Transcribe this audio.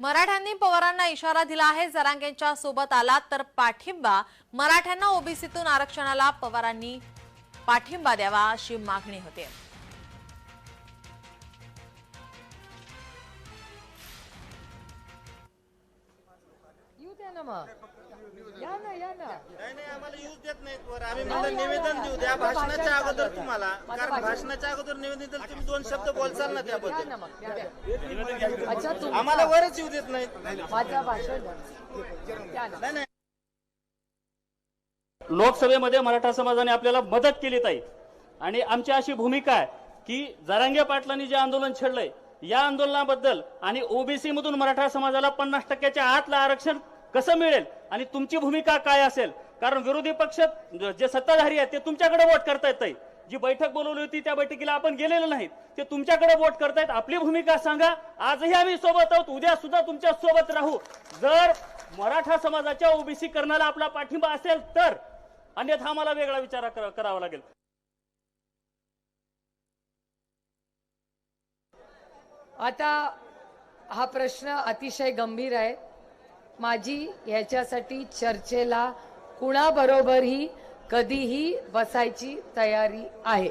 मराठ्यांनी पवारांना इशारा दिला आहे. जरांगेंच्या सोबत आलात तर पाठिंबा. मराठ्यांना ओबीसीतून आरक्षणाला पवारांनी पाठिंबा द्यावा अशी मागणी होते. ना मग. या ना. या ना नाही नाही आम्हाला यूज देत नाहीत वर. आम्ही म्हणलं निवेदन देऊ द्या. भाषणाच्या अगोदर तुम्हाला कारण भाषणाच्या अगोदर निवेदन दिलं तुम्ही दोन शब्द बोलचाल ना या त्याबद्दल ना मग या द्या. अच्छा तुमचा आम्हाला वरच येऊ देत नाहीत. माझा भाषण द्या ना. नाही नाही. लोकसभेमध्ये मराठा समाजाने आपल्याला मदत केली ताई. आणि आमची अशी भूमिका आहे की जरांगे पाटलांनी जे आंदोलन छेडलंय या आंदोलनाबद्दल आणि ओबीसी मधून मराठा समाजाला पन्नास टक्क्याच्या आतलं आरक्षण कसं मिळेल आणि तुमची भूमिका काय असेल? कारण विरोधी पक्ष जे सत्ताधारी आहेत ते तुमच्याकडे वोट करतायत ताई. जी बैठक बोलवली होती त्या बैठकीला आपण गेलेलो नाहीत. ते तुमच्याकडे वोट करतायत. आपली भूमिका सांगा. आजही आम्ही सोबत आहोत. उद्या सुद्धा तुमच्यासोबत राहू. जर मराठा समाजाच्या ओबीसी करण्याला आपला पाठिंबा असेल तर अन्यथा आम्हाला वेगळा विचार करावा लागेल. आता हा प्रश्न अतिशय गंभीर आहे. माझी ह्याच्यासाठी चर्चेला कुणाबरोबरही कधीही बसायची तयारी आहे.